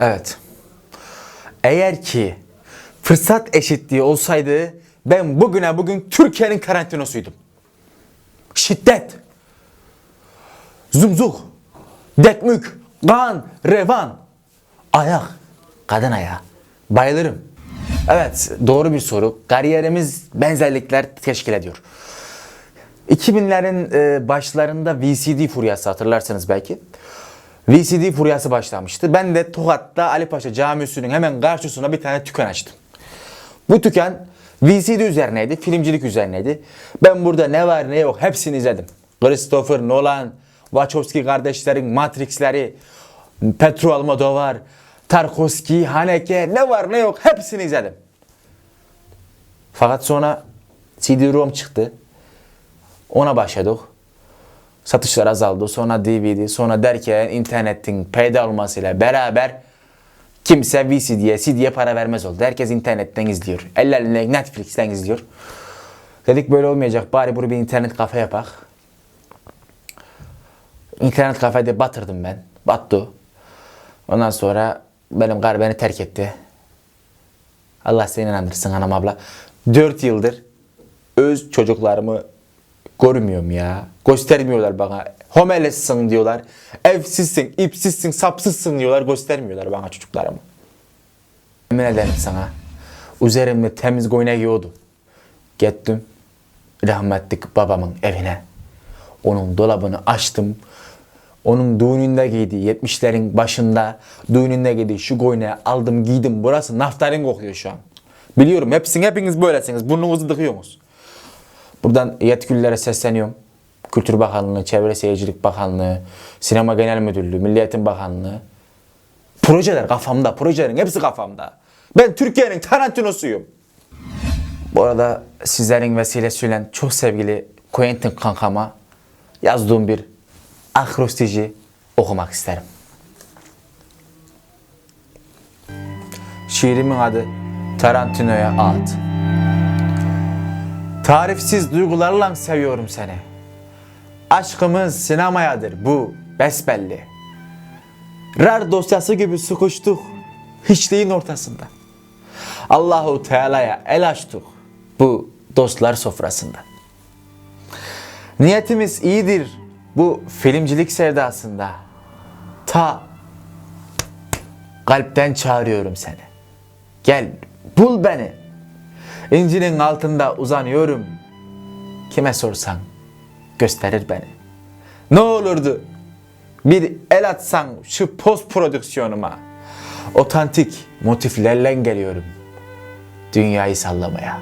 Evet. Eğer ki fırsat eşitliği olsaydı ben bugüne bugün Türkiye'nin karantinosuydum. Şiddet, zumzuk, dekmük, kan, revan, ayak, kadın ayağı. Bayılırım. Evet doğru bir soru. Kariyerimiz benzerlikler teşkil ediyor. 2000'lerin e, başlarında VCD furyası hatırlarsanız belki. VCD furyası başlamıştı. Ben de Tokat'ta Ali Paşa Camisi'nin hemen karşısına bir tane dükkan açtım. Bu dükkan VCD üzerineydi, filmcilik üzerineydi. Ben burada ne var ne yok hepsini izledim. Christopher Nolan, Wachowski kardeşlerin Matrix'leri, Petro Almodovar, Tarkovski, Haneke ne var ne yok hepsini izledim. Fakat sonra CD-ROM çıktı. Ona başladık. Satışlar azaldı. Sonra DVD, sonra derken internetin peyda olmasıyla beraber kimse VCD'ye, CD'ye para vermez oldu. Herkes internetten izliyor. Ellerine Netflix'ten izliyor. Dedik böyle olmayacak. Bari bunu bir internet kafe yapak. İnternet kafede batırdım ben. Battı. Ondan sonra benim kar beni terk etti. Allah seni inandırsın hanım abla. 4 yıldır öz çocuklarımı görmüyorum ya. Göstermiyorlar bana. Homeless'sin diyorlar. Evsizsin, ipsizsin, sapsızsın diyorlar. Göstermiyorlar bana çocuklarımı. Emin ederim sana. Üzerimde temiz goyna giyiyordu. Gittim rahmetlik babamın evine. Onun dolabını açtım. Onun düğününde giydiği 70'lerin başında düğününde giydiği şu goyneyi aldım giydim. Burası naftalin kokuyor şu an. Biliyorum hepsin hepiniz böylesiniz. Burnunuzu dıkıyorsunuz. Buradan yetkililere sesleniyorum. Kültür Bakanlığı, Çevre Seyircilik Bakanlığı, Sinema Genel Müdürlüğü, Milli Eğitim Bakanlığı. Projeler kafamda, projelerin hepsi kafamda. Ben Türkiye'nin Tarantino'suyum. Bu arada sizlerin vesilesiyle çok sevgili Quentin kankama yazdığım bir akrostici okumak isterim. Şiirimin adı Tarantino'ya At. Tarifsiz duygularla seviyorum seni. Aşkımız sinemayadır bu besbelli. Rar dosyası gibi sıkıştık hiçliğin ortasında. Allahu Teala'ya el açtık bu dostlar sofrasında. Niyetimiz iyidir bu filmcilik sevdasında. Ta kalpten çağırıyorum seni. Gel bul beni. İncinin altında uzanıyorum. Kime sorsan gösterir beni. Ne olurdu bir el atsan şu post prodüksiyonuma. Otantik motiflerle geliyorum. Dünyayı sallamaya.